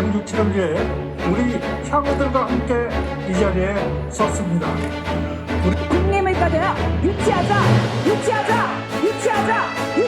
한 6, 7월에 우리 향어들과 함께 이 자리에 섰습니다. 우리 국립물가대학 유치하자! 유치하자! 유치하자!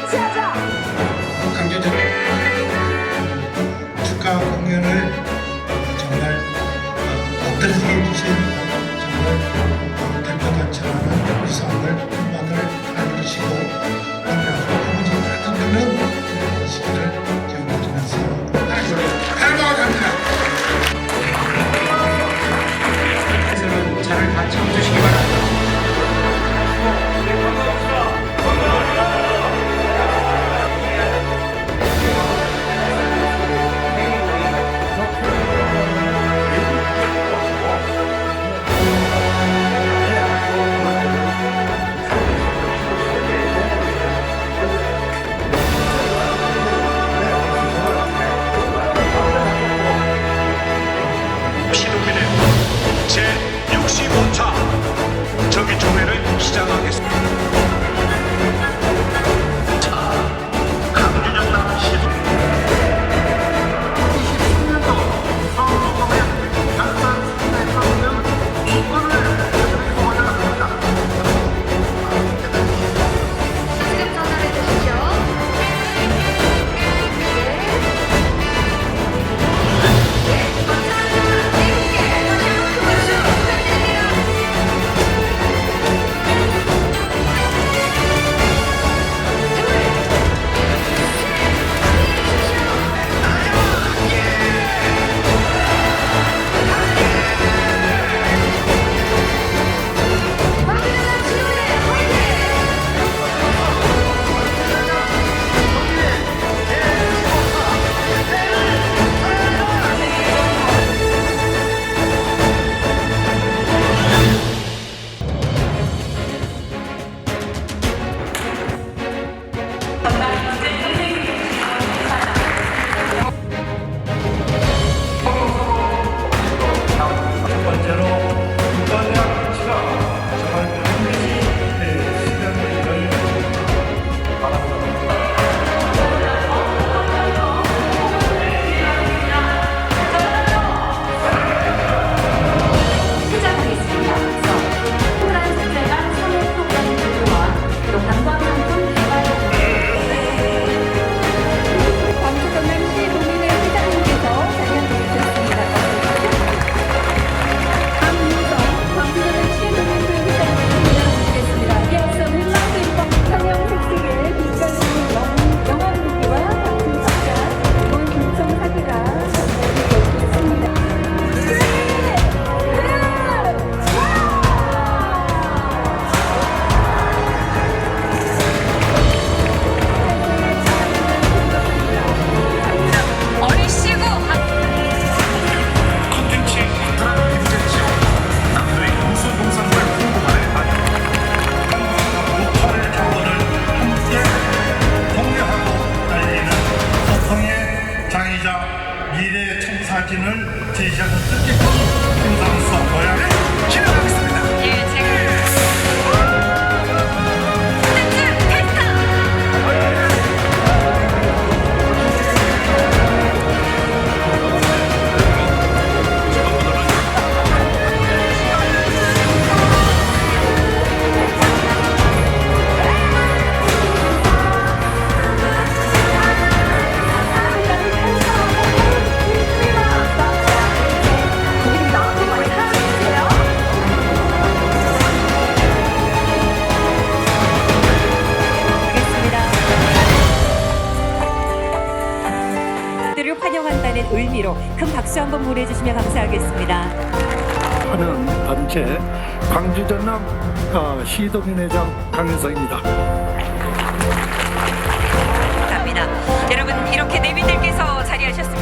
제시하셨을 때 행사로서 거야 의미로 큰 박수 한번 보내주시면 감사하겠습니다. 하는 단체 광주 전남 아, 시도민회장 강윤성입니다. 감사합니다. 여러분 이렇게 내민들께서 자리하셨습니다.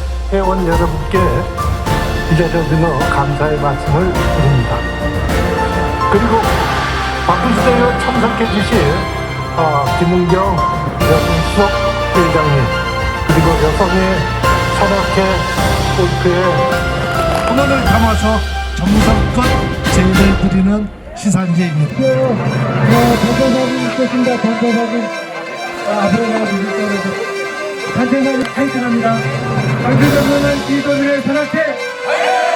회원 여러분께 이 자리에 드려 감사의 말씀을 드립니다. 그리고 박근수대에 참석해 주신 어, 김은경 여성 수석 회장님 그리고 여성의 산악회 골프의 훈원을 담아서 정성껏 제의를 드리는 시상제입니다. 단체사진 있겠습니다. 단체사진 앞으로 나와주실 거라서 단체사진 타이틀합니다. 당신들은 이도민의 산악회